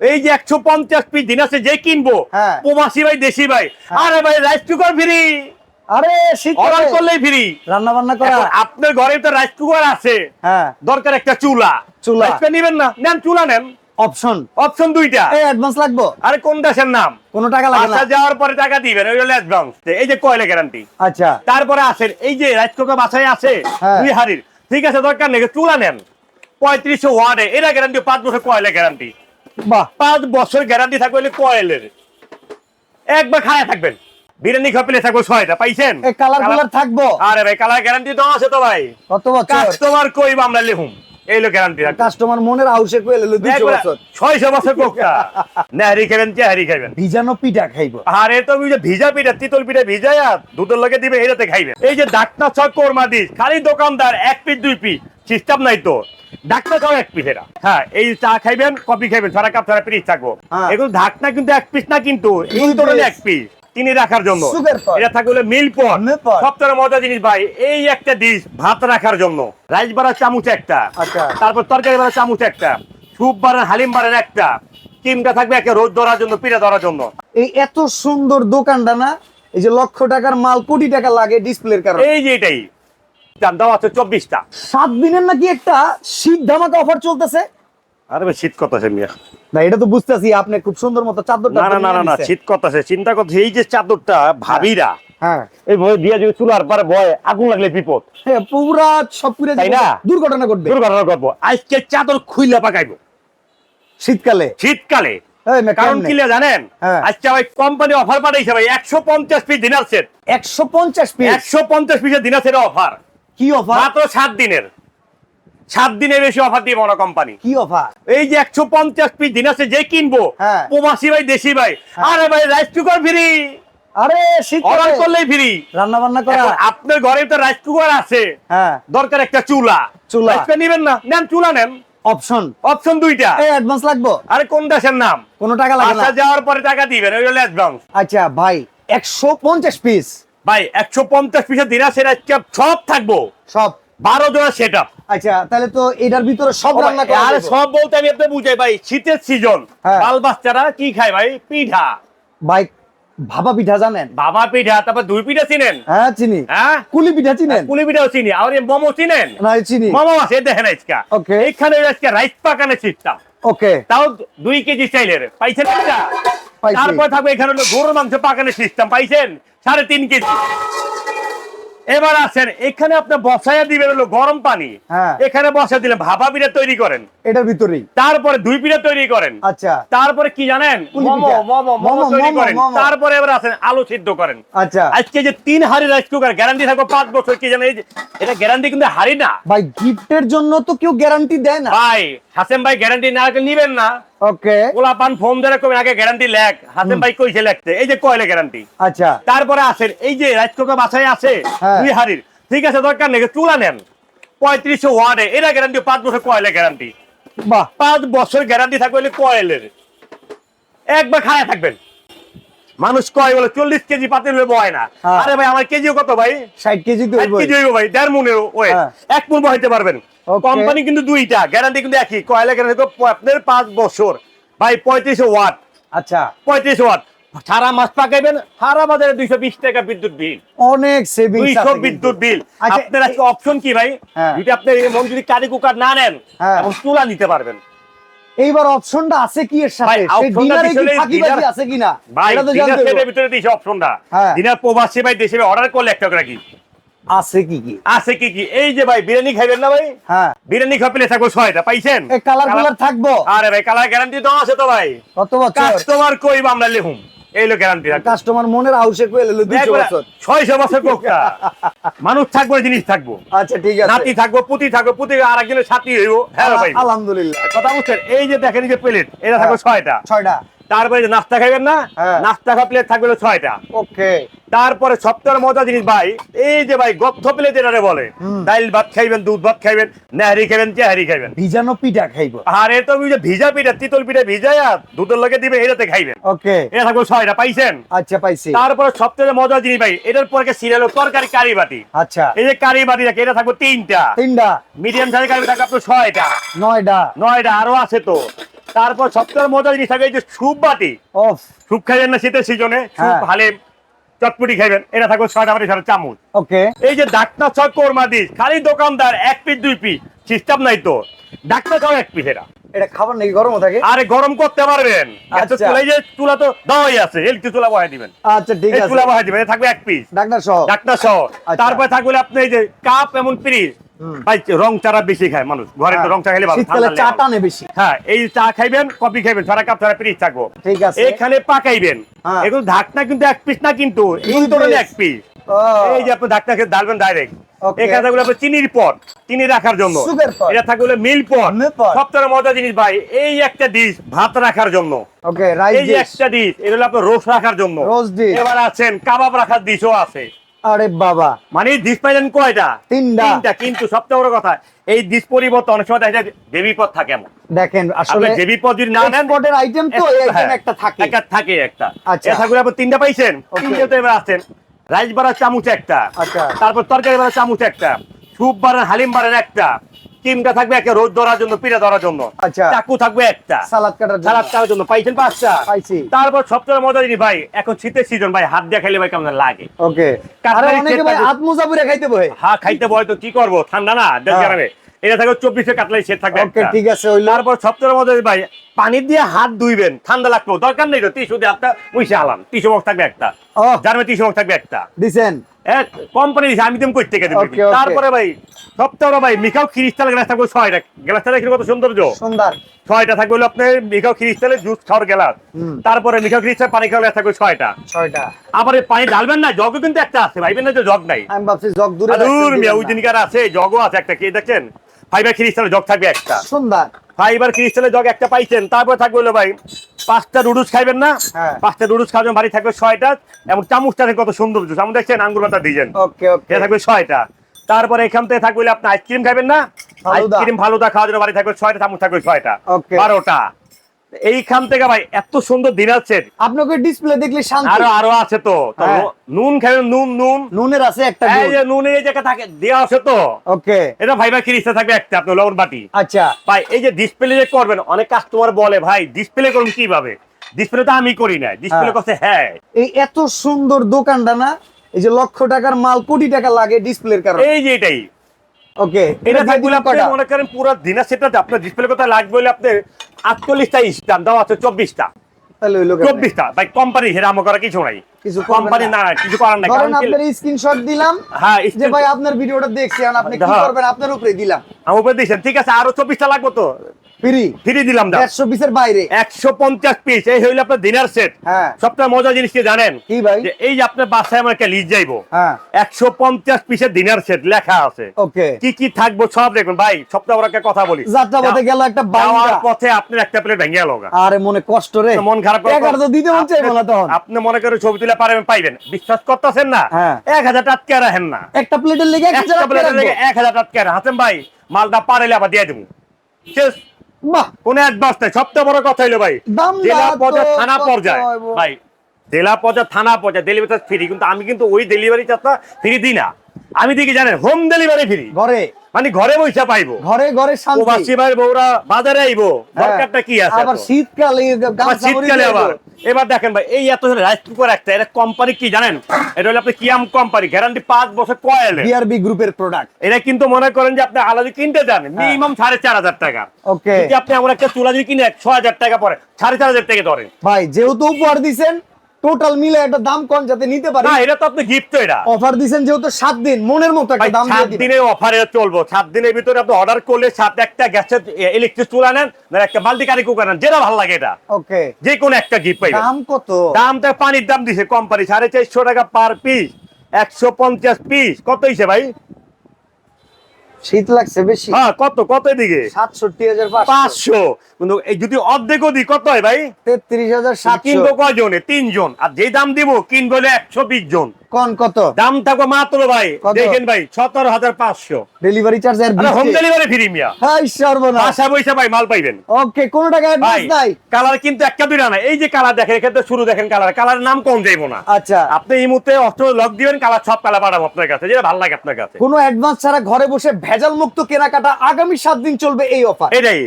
এই যে একশো পঞ্চাশ পিস দিন আছে যে কিনবো। হ্যাঁ। প্রবাসী ভাই দেশি ভাই। হ্যাঁ। আরে ভাই রাইস কুকার ফ্রি আরে অর্ডার করলেই ফ্রি রান্না বান্না করা আপনার ঘরে তো রাইস কুকার আছে। হ্যাঁ। দরকার একটা চুলা। চুলা। কুকার না। নেন চুলা নেন। অপশন অপশন দুইটা। এই অ্যাডভান্স লাগবো? আরে কোন দেশের নাম? কোনো টাকা লাগে না। যাওয়ার পরে টাকা দিবেন ওই হলো অ্যাডভান্স এই যে কয়লা গ্যারান্টি আচ্ছা। তারপরে আসেন এই যে রাইস কুকার বাসায় আছে। দুই হাড়ির। ঠিক আছে দরকার নেই চুলা নেন। পঁয়ত্রিশশো ওয়ার্ডে এরা গ্যারান্টি পাঁচ বছর কয়লা গ্যারান্টি বাহ। পাঁচ বছর গ্যারান্টি থাকবে হলে কয়েলের। একবার খায় থাকবেন। বিরিয়ানি খাপিলে থাকব ছয়টা পাইছেন? কালার কালার থাকব। আরে ভাই কালার গ্যারান্টি তো আছে তো ভাই। কত বছর? কাস্টমার কইব আমরা লিখুম এই লো গ্যারান্টি কাস্টমার মনের আউসে কইলে দুইশো বছর। ছয়শো বছর কোকটা নেহারি খাবেন চেহারি খাবেন ভিজানো পিঠা খাইবো। আরে তো ওই ভিজা পিঠা তিতল পিঠা ভিজায়া দুধের লগে দিবে এটাতে খাইবে। এই যে ডাক্তার ছক কোরমা দিস খালি দোকানদার এক পিস দুই পিস সিস্টেম নাই তো। ডাক্তার ছক এক পিস এটা হ্যাঁ এই চা খাইবেন কফি খাইবেন সারা কাপ সারা পিস থাকব। হ্যাঁ। এগুলো ঢাকনা কিন্তু এক পিস না কিন্তু এক পিস চিনি রাখার জন্য। এটা থাকবে হলো মিল পট Milk সবথেকে মজা জিনিস ভাই এই একটা ডিশ ভাত রাখার জন্য। রাইস বাড়ার চামচ একটা। আচ্ছা। তারপর তরকারি বাড়ার চামচ একটা। স্যুপ বাড়ার হালিম বাড়ার একটা। কিমটা থাকবে একটা রোদ ধরার জন্য পিঠা ধরার জন্য। এই এত সুন্দর দোকানটা না এই যে লক্ষ টাকার মাল কোটি টাকা লাগে ডিসপ্লের কারণে। এই যে এটাই। দাম দাও আছে চব্বিশটা। সাত দিনের নাকি একটা শীত ধামাকা অফার চলতেছে। আরে ভাই শীত মিয়া। না এটা তো বুঝতেছি আপনি খুব সুন্দর মতো চাদর না না না না শীত চিন্তা করছে এই যে চাদরটা ভাবিরা হ্যাঁ। এই ভয় দিয়া যদি চুলার পরে ভয় আগুন লাগলে বিপদ। পুরা সব পুরে তাই না? দুর্ঘটনা ঘটবে। দুর্ঘটনা আজকে চাদর খুইলা পাকাইবো। শীতকালে। শীতকালে। কারণ? কি জানেন। আজকে ভাই কোম্পানি অফার পাঠাইছে ভাই একশো পঞ্চাশ পিস ডিনার সেট একশো পঞ্চাশ পিস একশো পঞ্চাশ পিসের ডিনার সেট অফার কি অফার মাত্র সাত দিনের। সাত দিনের বেশি অফার দিয়ে মনে কোম্পানি কি অফার এই যে একশো পঞ্চাশ পিস ডিনার সেট যে কিনবো। হ্যাঁ। প্রবাসী ভাই দেশি ভাই। হ্যাঁ। আরে ভাই রাইস কুকার ফ্রি আরে অর্ডার করলেই ফ্রি রান্না বান্না করা আপনার ঘরে তো রাইস কুকার আছে। হ্যাঁ। দরকার একটা চুলা। চুলা। নিবেন না। নেন চুলা নেন। অপশন অপশন দুইটা। এই অ্যাডভান্স লাগবো? আরে কোন দেশের নাম? কোনো টাকা লাগে না। আসা যাওয়ার পরে টাকা দিবেন ওই হলো অ্যাডভান্স আচ্ছা ভাই একশো পঞ্চাশ পিস ভাই একশো পঞ্চাশ পিসের দিনা আজকে সব থাকব। সব। বারো জোড়া সেট আচ্ছা তাহলে তো এটার ভিতরে সব রান্না আরে। সব বলতে আমি আপনার বুঝাই ভাই শীতের সিজন হ্যাঁ। বাল বাচ্চারা কি খায় ভাই? পিঠা। ভাই ভাবা পিঠা জানেন? বাবা পিঠা তারপর দুই পিঠা চিনেন? হ্যাঁ চিনি। হ্যাঁ? কুলি পিঠা চিনেন? পুলি পিঠাও চিনি। আর এই মোমো চিনেন? না চিনি। মোমো আছে দেখেন আজকে। ওকে। এখানে আজকে রাইস পাকানের সিস্টেম ওকে। তাও দুই কেজি চাইলের। পাইছেন। তারপর থাকবে এখানে হলো গরুর মাংস পাকানোর সিস্টেম পাইছেন? সাড়ে তিন কেজি। এবার আছেন এখানে আপনার বসায়া দিবেন হলো গরম পানি। হ্যাঁ। এখানে বসা দিলে ভাপা পিঠা তৈরি করেন। এটার ভিতরেই? তারপরে দুই পিঠা তৈরি করেন। আচ্ছা। তারপরে কি জানেন? মোমো মোমো মোমো মোমো, তৈরি করেন। তারপরে এবার আছেন আলু সিদ্ধ করেন। আচ্ছা। আজকে যে তিন হাড়ি রাইস কুকার গ্যারান্টি থাকবে পাঁচ বছর কি জানেন? এটা গ্যারান্টি কিন্তু হাড়ি না। ভাই গিফটের জন্য তো কেউ গ্যারান্টি দেয় না। ভাই হাসেম ভাই গ্যারান্টি না নিবেন না। ওকে ফোন ধরে আগে গ্যারান্টি লেখ। হাসেম ভাই কইছে লেখতে। এই যে কয়লে গ্যারান্টি আচ্ছা। তারপরে আসেন এই যে রাইস কুকার বাসায় আছে হ্যাঁ। দুই হাড়ির। ঠিক আছে দরকার নেই চুলা নেন। পঁয়ত্রিশশো ওয়ার্ডে। এটা গ্যারান্টি পাঁচ বছর কয়লে গ্যারান্টি বাহ। পাঁচ বছর গ্যারান্টি থাকবে কয়েলের? একবার খায় থাকবেন। মানুষ কয় বলে চল্লিশ কেজি পাতিল বয় না। হ্যাঁ। আরে ভাই আমার কেজিও কত ভাই? ষাট কেজি কেজি হইব ভাই দেড় মনের ওয়েট হ্যাঁ। এক মন বহাইতে পারবেন। কোম্পানি কিন্তু দুইটা গ্যারান্টি কিন্তু একই। কয়লা গ্যারান্টি আপনার পাঁচ বছর। ভাই পঁয়ত্রিশ ওয়াট। আচ্ছা। পঁয়ত্রিশ ওয়াট। সারা মাস পাকাইবেন সারা বাজারে দুইশো বিশ টাকা বিদ্যুৎ বিল। অনেক দুইশো বিদ্যুৎ বিল। আচ্ছা, আপনার আজকে অপশন কি ভাই? হ্যাঁ। যদি আপনি মন যদি কারি কুকার না নেন। এবং চুলা নিতে পারবেন। এইবার অপশনটা আছে কি এর সাথে? ডিনারে কি ফাঁকি ফাঁকিবাজি আছে আছে কিনা ভাই এটা তো জানতে সেটের হবে। ভিতরে দিছে অপশনটা ডিনার প্রবাসী ভাই দেশে অর্ডার করলে একটা করে কি? আছে কি কি? আছে কি কি? এই যে ভাই বিরিয়ানি খাইবেন না ভাই? হ্যাঁ। বিরিয়ানি খাপিলে থাকব ছয়টা পাইছেন? কালার কালার থাকব। আরে ভাই কালার গ্যারান্টি তো আছে তো ভাই। কত বছর? কাস্টমার কইব আমরা লিখুম? এই লো গ্যারান্টি কাস্টমার মনের আউসে কইলে দুইশো বছর। ছয়শো বছর কোকটা মানুষ থাকব জিনিস থাকব। আচ্ছা ঠিক আছে। নাতি থাকব পুতি থাকব পুতি আর একজনের সাথী হইব। হ্যাঁ ভাই। আলহামদুলিল্লাহ। কথা বুঝছেন? এই যে দেখেন এই যে প্লেট এটা থাকবে ছয়টা। ছয়টা। তারপরে নাস্তা খাইবেন না হ্যাঁ। নাস্তা খা প্লেট থাকবে ছয়টা। ওকে। তারপরে সপ্তাহের মজা জিনিস ভাই এই যে ভাই গপ্থ প্লেট যেটা বলে। ডাইল ভাত খাইবেন দুধ ভাত খাইবেন নেহারি খাইবেন চেহারি খাইবেন। ভিজানো পিঠা খাইবো। আর এ তো ভিজা পিঠা তিতল পিঠা ভিজায়া দুধের লগে দিবে এটাতে খাইবেন। ওকে। এটা থাকবে ছয়টা পাইছেন? আচ্ছা পাইছি। তারপরে সবথেকে মজা জিনিস ভাই এটার পরে সিরিয়াল তরকারি কারি বাটি। আচ্ছা। এই যে কারি বাটি থাকে এটা থাকবে তিনটা। তিনটা। মিডিয়াম সাইজ কারি থাকবে আপনার ছয়টা। নয়টা। নয়টা আরও আছে তো। তারপর সবচেয়ে মজা জিনিস থাকে এই যে সুপ বাটি। সুপ খাইবেন না শীতের সিজনে সুপ হ্যাঁ। হালিম চটপটি খাইবেন এটা থাকবে ছয়টা বাটি ছয়টা চামচ। ওকে। এই যে ডাক্তার ছয় কোরমা দিস খালি দোকানদার এক পিস দুই পিস সিস্টেম নাই তো। ডাক্তার ছয় এক পিস এটা। এটা খাবার নাকি গরমও থাকে? আরে গরম করতে পারবেন। আচ্ছা। যে চুলা তো দেওয়াই আছে চুলা বহাই দিবেন। আচ্ছা ঠিক আছে। চুলা বহাই দিবেন থাকবে এক পিস। ডাক্তার সহ। ডাক্তার সহ। আচ্ছা। তারপরে থাকবে আপনি এই যে কাপ এমন হুম। ভাই রং চারা বেশি খায় মানুষ। ঘরে তো হ্যাঁ। রং চা খেলে ভালো শীতকালে চা টানে বেশি। হ্যাঁ এই চা খাইবেন কফি খাইবেন ছড়া কাপ ছড়া ফ্রিজ থাকব। ঠিক আছে। এখানে পাকাইবেন। হ্যাঁ। এখন ঢাকনা কিন্তু এক পিস না কিন্তু এই ধরনের এক পিস এই যে আপনি ঢাকনাকে ডালবেন ডাইরেক্ট এখানে থাকলে আপনার চিনির পট চিনি রাখার জন্য। এটা থাকলে মিল পট। সবচেয়ে মজা জিনিস ভাই এই একটা ডিশ ভাত রাখার জন্য। এই একটা ডিশ এটা হলো আপনার রোস্ট রাখার জন্য। এবার আছেন কাবাব রাখার ডিশও আছে। আরে বাবা। মানে ডিশ পাইলেন কয়টা? তিনটা। তিনটা কিন্তু সবচেয়ে বড় কথা এই ডিস পরিবর্তন অনেক সময় দেখা যায় দেবী পদ থাকে এমন। দেখেন আসলে দেবী পদ যদি না নেন বোর্ডের আইটেম তো হ্যাঁ, একটা থাকে। একটা থাকে একটা। আচ্ছা। থাকলে আপনি তিনটা পাইছেন? তিনটা তো এবার আছেন রাইস বাড়ার চামচ একটা। আচ্ছা। তারপর তরকারি বাড়ার চামচ একটা। সুপ বাড়ার হালিম বাড়ার একটা। চিমটা থাকবে একটা রোদ ধরার জন্য পিঠা ধরার জন্য। আচ্ছা। চাকু থাকবে একটা। সালাদ কাটার সালাদ কাটার জন্য। পাইছেন পাঁচটা? পাইছি। তারপর সবচেয়ে মজা জিনিস ভাই এখন শীতের সিজন ভাই হাত দিয়ে খাইলে ভাই কেমন লাগে? ওকে। অনেকে ভাই। হাত মোজা পরে খাইতে বই হ্যাঁ খাইতে বই তো কি করব? ঠান্ডা না দেশ হ্যাঁ। এটা থাকবে চব্বিশে কাটলাই সে থাকবে ওকে ঠিক আছে তারপর সবচেয়ে মজা ভাই পানি দিয়ে হাত ধুইবেন ঠান্ডা লাগতো দরকার নেই তো টিসু দিয়ে হাতটা মুইসে আলাম। টিসু বক্স থাকবে একটা। জার্মে টিসু বক্স থাকবে একটা। দিছেন। কোম্পানি দিছে আমি তুমি। Okay, okay. তারপরে ভাই সপ্তাহে ভাই মিখাও ক্রিস্টাল গ্লাস থাকবে ছয়টা। গ্লাসটা দেখলে কত সৌন্দর্য। সুন্দর। ছয়টা থাকবে হলো আপনার মিখাও ক্রিস্টালের জুস খাওয়ার গ্লাস। তারপরে মিখাও ক্রিস্টাল পানি খাওয়ার গ্লাস থাকবে ছয়টা। ছয়টা। আবার এই পানি ঢালবেন না জগও কিন্তু একটা আছে ভাইবেন না যে জগ নাই। আমি ভাবছি জগ দূরে দূর মিয়া ওই। দিনকার আছে জগও আছে একটা কি দেখেন ফাইবার ক্রিস্টালের জগ থাকবে একটা। সুন্দর। ফাইবার ক্রিস্টালের জগ একটা পাইছেন। তারপর থাকবে হলো ভাই পাঁচটা নুডলস খাইবেন না? হ্যাঁ। পাঁচটা নুডলস খাওয়ার ভারী বাড়ি থাকবে ছয়টা এবং চামচটা কত সুন্দর জুস আমি দেখছেন আঙ্গুর পাতা ডিজাইন এটা থাকবে ছয়টা। তারপরে এখান থেকে থাকবে আপনি আইসক্রিম খাবেন না। আইসক্রিম ভালো খাওয়ার জন্য বাড়ি থাকবে ছয়টা চামচ থাকবে ছয়টা। বারোটা। এইখান থেকে ভাই এত সুন্দর দিন আছে। আপনাকে ডিসপ্লে দেখলে শান্তি। আরও আরও আছে তো। হ্যাঁ। নুন খাবেন নুন নুন। নুনের আছে একটা এই যে নুনের এই জায়গা থাকে দেওয়া আছে তো। ওকে। এটা ভাইবার ক্রিস্টা থাকবে একটা আপনার লবণ বাটি। আচ্ছা। ভাই এই যে ডিসপ্লে যে করবেন অনেক কাস্টমার বলে ভাই ডিসপ্লে করুন কীভাবে? ডিসপ্লে তো আমি করি না ডিসপ্লে। করতে হ্যাঁ। এই এত সুন্দর দোকানটা না এই যে লক্ষ টাকার মাল কোটি টাকা লাগে ডিসপ্লের কারণে। এই যে এটাই। ওকে এটা থাকবে আপনি মনে করেন পুরো দিনা আপনার ডিসপ্লে কথা লাগবে বলে আপনি দেওয়া আছে চব্বিশটা। তাহলে ওই ভাই কোম্পানি হেরাম করা কিছু নাই। কিছু কোম্পানি না। কিছু করার নাই। কারণ আপনার স্ক্রিনশট দিলাম হ্যাঁ যে ভাই আপনার ভিডিওটা দেখছি আপনি কি হ্যাঁ। করবেন? আপনার উপরে দিলাম। আমার উপরে দিয়েছেন। ঠিক আছে আরও চব্বিশটা লাগবে তো? ফ্রি। ফ্রি দিলাম না দেড়শো পিসের বাইরে। একশো পঞ্চাশ পিস এই হইলে আপনার ডিনার সেট হ্যাঁ। সবথেকে জিনিস কি জানেন? কি ভাই? যে এই যে আপনার বাসায় আমার একটা লিস্ট যাইবো হ্যাঁ। একশো পঞ্চাশ পিসের ডিনার সেট লেখা আছে। ওকে। কি কি থাকব সব দেখুন। ভাই বড় একটা কথা বলি। যাত্রা পথে গেল একটা পথে আপনার একটা প্লেট ভেঙে গেল আরে মনে কষ্ট রে। মন খারাপ করে- এগারো তো দিতে মন না তখন। আপনি মনে করে ছবি তুলে পারবেন পাইবেন। বিশ্বাস করতেছেন না? হ্যাঁ। এক হাজার টাটকে রাখেন না। একটা প্লেটের লেগে এক একটা হাজার প্লেটের রাখব। লেগে এক হাজার টাটকে ভাই মালটা পারেলে আবার দিয়ে দেবো। শেষ। কোন অ্যাডভান্স নাই। সবচেয়ে বড় কথা হইল ভাই জেলা পর্যায়ে থানা পর্যায়ে। ভাই জেলা পর্যায়ে থানা পর্যায়ে ডেলিভারি চার্জ ফ্রি কিন্তু আমি কিন্তু ওই ডেলিভারি চার্জটা ফ্রি দিই না। আমি কি জানেন হোম ডেলিভারি ফ্রি ঘরে। মানে ঘরে বইসা পাইবো। ঘরে ঘরে শান্তি। প্রবাসী ভাই বউরা বাজারে আইবো হ্যাঁ। দরকারটা কি আছে আবার শীতকালে গামছা শীতকালে আবার। এবার দেখেন ভাই এই এত রাইস কুকার একটা এটা কোম্পানি কি জানেন? এটা হলো আপনি কিয়াম কোম্পানি গ্যারান্টি পাঁচ বছর কয়েল বিআরবি গ্রুপের প্রোডাক্ট এটা কিন্তু মনে করেন যে আপনি আলাদা কিনতে যান মিনিমাম সাড়ে চার হাজার টাকা। ওকে যদি আপনি এমন একটা চুলা যদি কিনে ছ হাজার টাকা পরে সাড়ে চার হাজার টাকা ধরেন। ভাই যেহেতু উপহার দিছেন টোটাল মিলে একটা দাম কম যাতে নিতে পারে। না এটা তো আপনি গিফট এটা। অফার দিছেন যেহেতু সাত দিন মনের মতো একটা দাম দিয়ে সাত দিবেন। দিনের অফারে চলবো। সাত দিনের ভিতরে আপনি অর্ডার করলে সাত একটা গ্যাসের ইলেকট্রিক চুলা নেন না একটা বালতি কারি কুকার নেন যেটা ভালো লাগে এটা। ওকে যে কোনো একটা গিফট পাইবেন। দাম কত? দামটা পানির দাম দিছে কোম্পানি সাড়ে চারশো টাকা পার পিস একশো পঞ্চাশ পিস কত হইছে ভাই? শীত লাগছে বেশি। হ্যাঁ কত কত এদিকে? সাতষট্টি হাজার পাঁচশো। কিন্তু এই যদি অর্ধেক দিই কত হয় ভাই? তেত্রিশ হাজার সাত কিনবো কয়জনে? তিনজন। আর যে দাম দিব কিনবো একশো বিশ জন। কোন কত? দাম থাকব মাত্র ভাই দেখেন ভাই সতেরো হাজার পাঁচশো। Delivery charge home delivery free মিয়া। হাই সর্বনাশ। বাসা বইসা ভাই মাল পাইবেন। ওকে কোন টাকা অ্যাডভান্স নাই? কালার কিন্তু একটা দুইটা না এই যে কালার দেখেন এক্ষেত্রে শুরু দেখেন কালার। কালার নাম কম যাইবো না। আচ্ছা। আপনি এই মুহূর্তে অস্ত্র লক দিবেন কালার সব কালার পাঠাবো আপনার কাছে। যেটা ভালো লাগে আপনার কাছে। কোনো অ্যাডভান্স ছাড়া ঘরে বসে ভেজাল মুক্ত কেনাকাটা আগামী সাত দিন চলবে এই অফার এটাই।